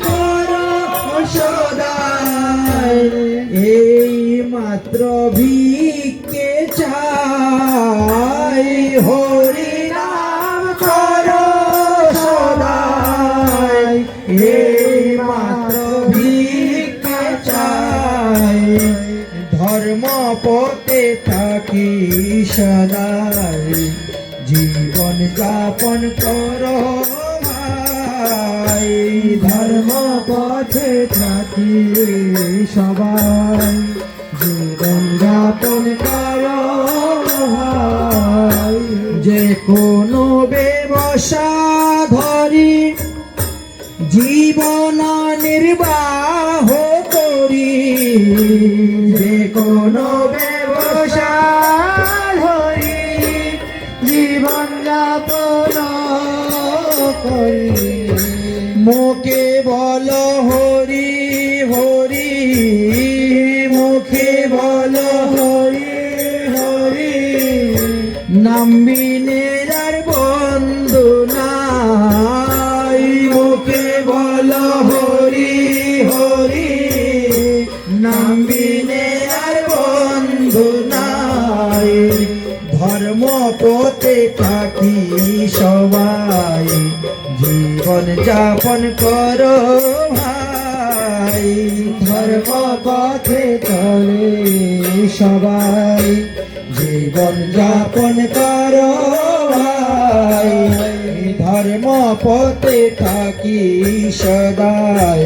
করো সদায় এই মাত্র ভিকে চাই হরি নাম করো সদায় এই মাত্র ভিকে চাই ধর্ম পথে থাকি সদায় জীবন যাপন করো ধর্ম পথে থাকি সবাই। জীবন যাপন ভাই। যে কোনো ব্যবসা ধরি, জীবন নির্বাহ করি। যে কোনো ব্যবসা ধরি, জীবন যাপন করি। মুখে বল হরি হরি, মুখে বল হরি হরি। নামবিনে আর বন্ধু নাই। মুখে বল হরি হরি। নামবিনে থাকি সবাই, জীবন যাপন করো ভাই। ধর্ম পথে চলে সবাই, জীবন যাপন করো ভাই। ধর্ম পথে থাকি সদাই,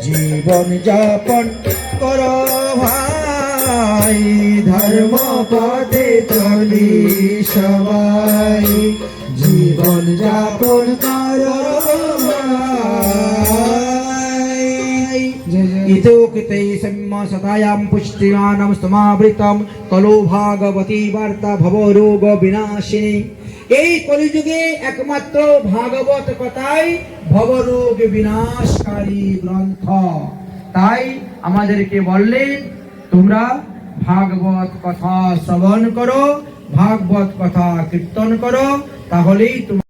জীবন যাপন করো ভাই। ধর্ম পথে চলি সবাই। জীবন যাপন করো ভাগবতী বার্তা ভব রোগ বিনাশিনী। এই একমাত্র ভাগবত ভবরোগ গ্রন্থ। তাই আমাদেরকে বললেন, তোমরা ভাগবত কথা শ্রবণ করো ভাগবত কথা কীর্তন করো তাহলেই তোমরা